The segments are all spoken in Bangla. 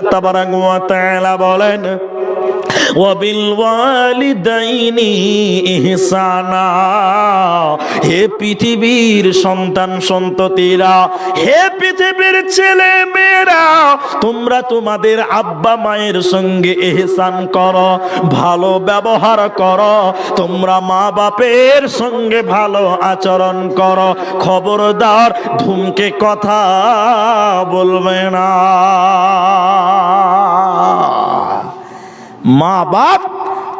তাবারাক ওয়া তাআলা বলেন ওয়াবিলওয়ালিদাইনি ইহসানা হে পৃথিবীর সন্তান সন্ততিরা, হে পৃথিবীর ছেলে মেয়েরা, তোমরা তোমাদের আব্বা মায়ের সঙ্গে এহসান করো, ভালো ব্যবহার করো, তোমরা মা বাপের সঙ্গে ভালো আচরণ করো। খবরদার ধুমকে কথা বলবে না। মা বাপ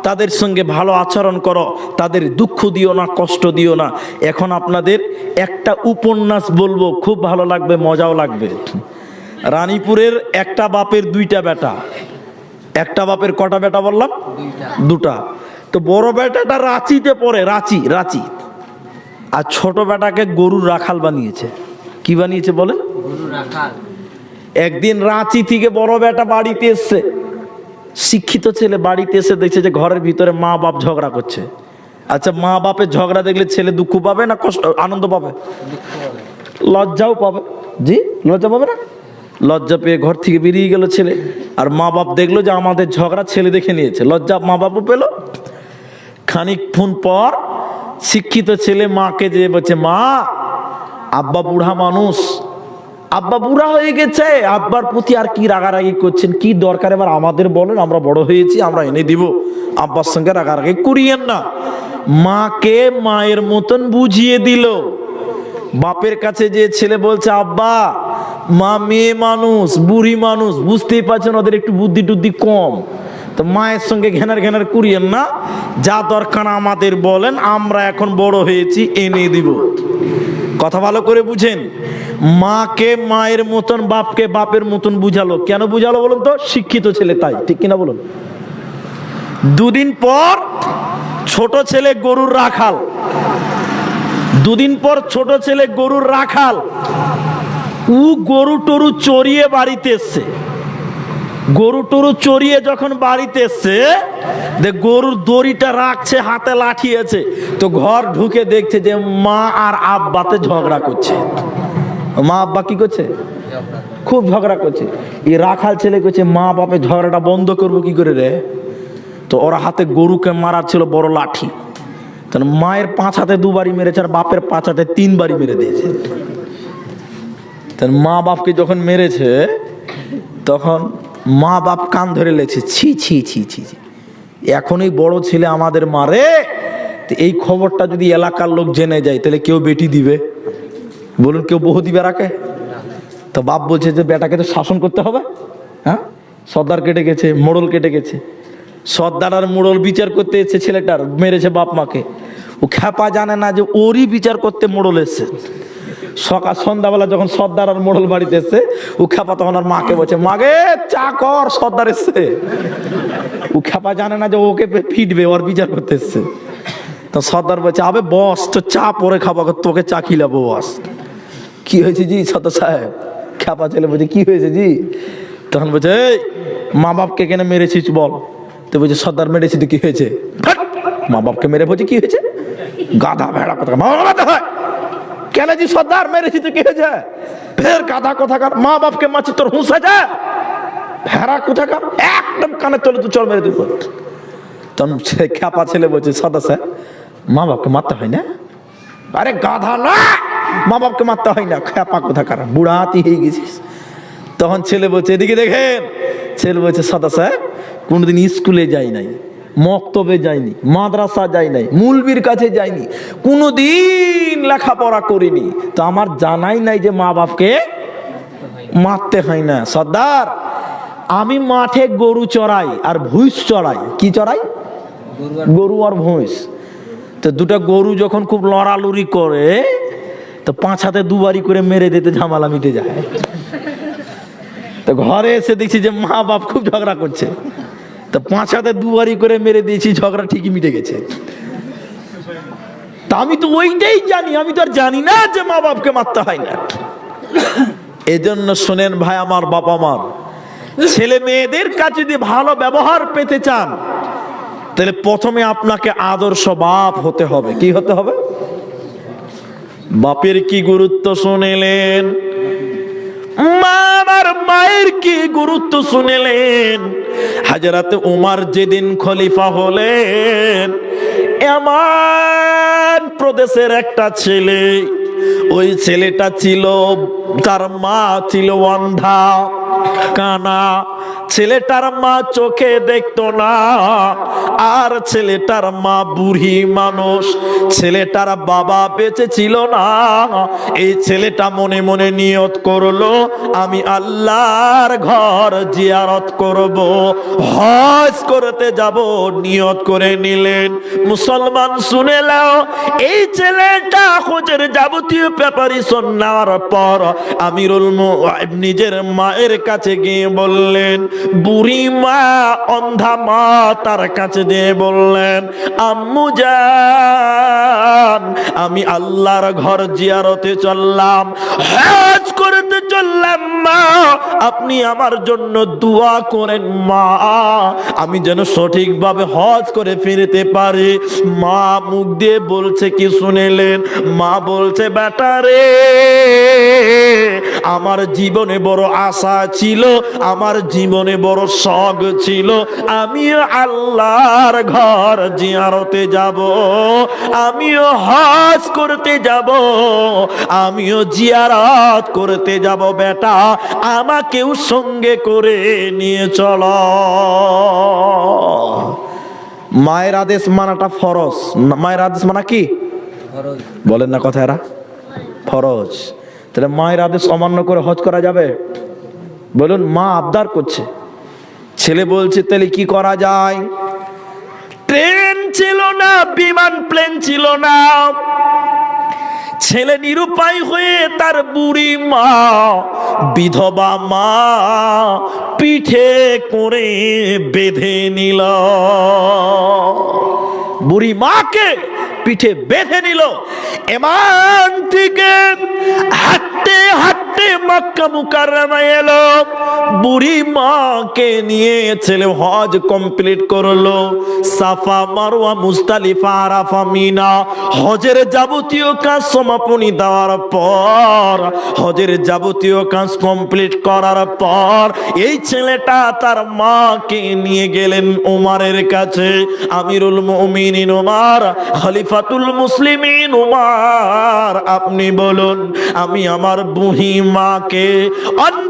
তাদের সঙ্গে ভালো আচরণ করো তাদের দুঃখ দিও না কষ্ট দিও না। এখন আপনাদের একটা উপন্যাস বলব খুব ভালো লাগবে মজাও লাগবে। রানীপুরের একটা বাপের দুইটা বেটা। একটা বাপের কটা বেটা বললাম? দুটা। তো বড় বেটাটা রাঁচিতে পড়ে রাঁচি রাঁচি। আর ছোট বেটাকে গরুর রাখাল বানিয়েছে। কি বানিয়েছে বলে একদিন রাঁচি থেকে বড় বেটা বাড়িতে এসছে। শিক্ষিত ছেলে বাড়িতে এসে দেখছে যে ঘরের ভিতরে মা বাপ ঝগড়া করছে। আচ্ছা মা বাপের ঝগড়া দেখলে ছেলে দুঃখ পাবে না কষ্ট, আনন্দ পাবে? লজ্জাও পাবে। জি, লজ্জা পাবে না? লজ্জা পেয়ে ঘর থেকে বেরিয়ে গেল ছেলে। আর মা বাপ দেখল যে আমাদের ঝগড়া ছেলে দেখে নিয়েছে। লজ্জা মা বাপও পেল। খানিকক্ষণ পর শিক্ষিত ছেলে মাকে যে বলছে, মা, আব্বা বুড়া মানুষ আব্বা বুড়া হয়ে গেছে। আব্বার প্রতি আর কি রাগারাগি করছেন? কি দরকার? এবার আমাদের বলেন, আমরা বড় হয়েছি, আমরা এনে দিব। আব্বার সঙ্গে রাগারাগি করিয়েন না। মাকে মায়ের মতন বুঝিয়ে দিল। বাপের কাছে যে ছেলে বলছে, আব্বা, মা মেয়ে মানুষ, বুড়ি মানুষ, বুঝতেই পারছেন ওদের একটু বুদ্ধি টুদ্ধি কম। তো মায়ের সঙ্গে ঘেনার ঘেনার করিয়েন না। যা দরকার আমাদের বলেন, আমরা এখন বড় হয়েছি, এনে দিব। কথা ভালো করে বুঝেন। মাকে, মায়ের মতন, বাপকে, বাপের মতন বুঝালো। কেন বুঝালো বলুন তো? শিক্ষিত ছেলে তাই। ঠিক কিনা বলুন? দুদিন পর ছোট ছেলে গরুর রাখাল। দুদিন পর ছোট ছেলে গরুর রাখাল। উ গরু টরু চড়িয়ে বাড়িতে এসছে। গরু টরু চড়িয়ে যখন বাড়িতে এসছে যে গরুর দড়িটা রাখছে, হাতে লাঠি আছে তো ঘর ঢুকে দেখছে যে মা আর আব্বাতে ঝগড়া করছে। মা আব্বা কি করছে? খুব ঝগড়া করছে। এই রাখাল ছেলে করছে মা বাপে, ঝগড়াটা বন্ধ করব কি করে রে? তো ওরা হাতে গরুকে মারার ছিল বড় লাঠি। তাহলে মায়ের পাঁচ হাতে দুবারই মেরেছে আর বাপের পাঁচ হাতে তিনবারই মেরে দিয়েছে। তাহলে মা বাপকে যখন মেরেছে, তখন মা বাপ কান ধরে লেছে, ছি ছি ছি ছি ছি। এখনই বড় ছেলে আমাদের মারে এই খবরটা যদি এলাকার লোক জেনে যায়, তাহলে কেউ বেটি দিবে? বলুন, কেউ বহু দিবে রাখে তো বাপ বলছে যে, বেটাকে তো শাসন করতে হবে। হ্যাঁ? সর্দার কেটে গেছে, মোড়ল কেটে গেছে। সর্দার আর মোড়ল বিচার করতে এসেছে ছেলেটার, মেরেছে বাপ মাকে। ও খ্যাপা জানে না যে ওরই বিচার করতে মোড়ল এসছে। সকাল সন্ধ্যাবেলা যখন সর্দার আর মোড়ল বাড়িতে এসছে ও খ্যাপা তখন আর মাকে বলছে, মাগে, চা কর, সর্দার এসছে। ও খ্যাপা জানে না যে ওকে ফিটবে, ওর বিচার করতে এসছে। তো সর্দার বলছে, আবে বস, তো চা পরে খাব তোকে চা খিলাবো, বস। কি হয়েছে জি, সর্দার সাহেব? খ্যাপা ছেলে বলছে, কি হয়েছে জি? তখন বলছে, এই মা বাপকে কেন মেরেছিস বল? তো বলছে, সর্দার মেরেছি তো কি হয়েছে? মা বাপকে মেরে বলছে, কি হয়েছে? গাধা, ভেড়া কথা মা হয় কেন সর্দার মেরেছি তো কি হয়েছে ফের গাধা কোথাকার মা বাপকে মাছি তোর হুঁস আছে ভেড়া কোথাকার একদম কানে তোলে তো চল মেরে দিব। তখন ছেলে খ্যাপা ছেলে বলছে সদা স্যার, মা বাপকে মারতে হয় না? আরে গাধা না মা বাপকে মারতে হয় না, খ্যাপা কোথাকার বুড়াতি হয়ে গেছিস। তখন ছেলে বলছে, এদিকে দেখেন। ছেলে বলছে সদা সাহেব কোনোদিন স্কুলে যাই নাই। মক্তবে যাইনি মাদ্রাসা যাই নাই, মুলবির কাছে যাইনি কোনো দিন লেখাপড়া করিনি। তো আমার জানাই নাই যে মা বাপকে মারতে হয় না। সর্দার, আমি মাঠে গরু চড়াই আর ভুইস চড়াই। কি চড়াই? গরু আর ভুঁইস। তো দুটো গরু যখন খুব লড়ালড়ি করে, তো পাঁচ হাতে দুবারি করে মেরে দিতে ঝামেলা মিটে যায়। তো ঘরে এসে দেখছি যে মা বাপ খুব ঝগড়া করছে। তো পাঁচ হাতে দুবারি করে মেরে দিয়েছি, ঝগড়া ঠিকই মিটে গেছে। তা আমি তো ওইটাই জানি, আমি তো আর জানি না যে মা বাপকে মারতে হয় না। এজন্য শোনেন ভাই আমার বাবা মার ছেলে মেয়েদের কাছে যদি ভালো ব্যবহার পেতে চান, তাহলে প্রথমে আপনাকে আদর্শ বাপ হতে হবে। কি হতে হবে? বাপের কি গুরুত্ব শুনেলেন? মা আমার মায়ের কি গুরুত্ব শুনেলেন? হাজরাতে উমার যেদিন খলিফা হলেন, এমন প্রদেশের একটা ছেলে, ওই ছেলেটা ছিল, তার মা ছিল অন্ধা, কানা ছেলেটার মা চোখে দেখতো না, আর ছেলেটার মা বুড়ি মানুষ। ছেলেটার বাবা বেঁচে ছিল না, এই ছেলেটা মনে মনে নিয়ত করল, আমি আল্লাহর ঘর জিয়ারত করব, হজ করতে যাব। নিয়ত করে নিলেন। মুসলমান শুনে নাও, এই ছেলেটা খোঁজের যাবতীয় প্রেপারেশন নেওয়ার পর আমিরুল নিজের মায়ের কাছে গিয়ে বললেন বুড়ি মা অন্ধা মা তার কাছে দিয়ে বললেন, আম্মু যান, আমি আল্লাহর ঘর জিয়ারতে চললাম, হজ করতে চললাম মা, আপনি আমার জন্য দোয়া করেন মা, আমি যেন সঠিকভাবে হজ করে ফিরতে পারি। মা মুখ দিয়ে বলছে, কি শুনেলেন? মা বলছে বেটা রে আমার জীবনে বড় আশা ছিল আমার জীবনে বড় শখ ছিল। আমিও আল্লাহর ঘর জিয়ারতে যাব আমিও হজ করতে যাব আমিও জিয়ারত করতে যাব। বেটা আমাকেও সঙ্গে করে নিয়ে চল। মায়ের আদেশ মানাটা ফরজ। মায়ের আদেশ মানা কি? বলেন না কথা এরা। ফরজ। তাহলে মায়ের আদেশ অমান্য করে হজ করা যাবে? বলুন, মা আবদার করছে। ছেলে বলছে, তাহলে কি করা যায়? ট্রেন ছিল না, বিমান, প্লেন ছিল না। ছেলে নিরুপায় হয়ে তার বুড়ি মা, বিধবা মা, পিঠে করে বেঁধে নিল। বুড়ি মাকে পিঠে বেঁধে নিল। এমান থেকে হাঁটতে হাঁটতে মক্কা মুকাররমা এলো। বুড়ি মাকে নিয়ে ছেলে হজ কমপ্লিট করল। সাফা, মারওয়া মুস্তালিফা আরাফা, মিনা হজের যাবতীয় কাজ সমাপনী দেওয়ার পর, হজের যাবতীয় কাজ কমপ্লিট করার পর এই ছেলেটা তার মাকে নিয়ে গেলেন উমারের কাছে। আমিরুল মুমিনিন উমার খলিফাতুল মুসলিমিন উমার আপনি বলুন আমি আমার বুহি মাকে অন্ধা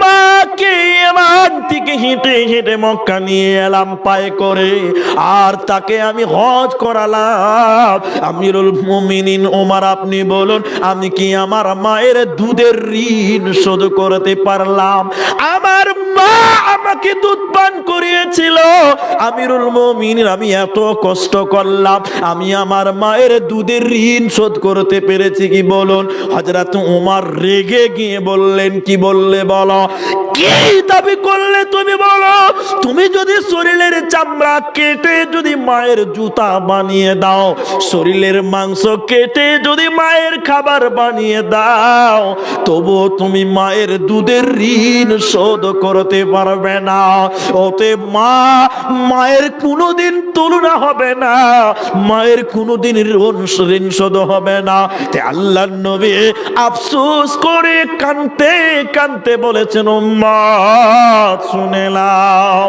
মাকে এমান থেকে হেঁটে হেঁটে মক্কা নিয়ে এলাম পায়ে করে। আর তাকে আমি হজ করালাম। আমিরুল মুমিনিন, ওমার, আপনি বলুন, আমি কি আমার মায়ের দুধের ঋণ শোধ করতে পারলাম? আমার মা আমাকে দুধ পান করিয়েছিল। আমিরুল মুমিনিন, আমি এত কষ্ট করলাম। আমি আমার মায়ের দুধের ঋণ শোধ করতে পেরেছি কি বলুন? হজরত উমার রেগে গিয়ে বললেন, কি বললে বলো? কি দাবি করলে তুমি বলো, তুমি যদি শরীরের চামড়া কেটে যদি মায়ের জুতা বানিয়ে দাও, শরীরের মাংস কেটে যদি মায়ের খাবার বানিয়ে দাও, তবুও তুমি মায়ের দুধের ঋণ শোধ করতে পারবে না। ওতে মা, মায়ের কোনোদিন তুলনা হবে না, মায়ের কোনোদিন ঋণ- শোধ হবে না। তে আল্লাহ নবী আফসোস করে কানতে কানতে বলেছেন শুনে নাও।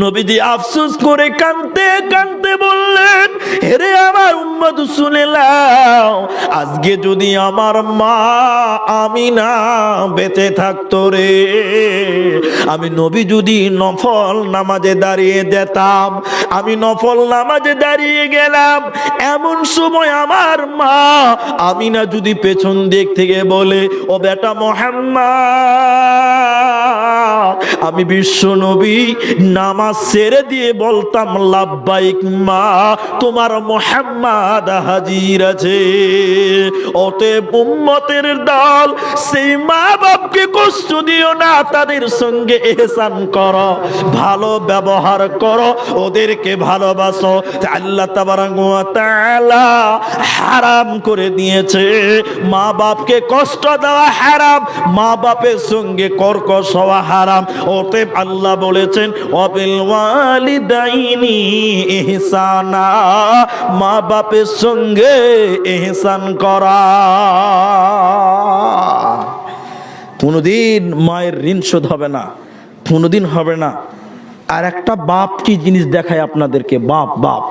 নবীজি আফসোস করে কানতে কানতে বললেন উম্মত শুনে আজকে যদি আমার মা আমি না বেঁচে থাকতো রে, আমি নবী যদি নফল নামাজে দাঁড়িয়ে যেতাম, আমি নফল নামাজে দাঁড়িয়ে গেলাম, এমন সময় আমার মা আমি না যদি পেছন দিক থেকে বলে, ও বেটা মোহাম্মদ, আমি বিশ্ব নবী, নামাজ ছেড়ে দিয়ে বলতাম, লাভবাইক মা, তোমার মোহাম্মদ হাজির আছে। ওতে উম্মতের দল সেই মা বাপকে কষ্ট দিও না, তাদের সঙ্গে এহসান করো, ভালো ব্যবহার করো, ওদেরকে ভালোবাসো। আল্লাহ তাআলা হারাম করে দিয়েছে। মা বাপকে কষ্ট দেওয়া হারাম মা বাপের সঙ্গে কর্কশ হওয়া হারাম। ওতে আল্লাহ বলেছেন অবিল ওয়ালিদাইনি ইহসানা। মা বাপের সঙ্গে এহসান করা। কোনোদিন মায়ের ঋণ শোধ হবে না, কোনোদিন হবে না। আর একটা বাপ কি জিনিস দেখায় আপনাদেরকে, বাপ বাপ।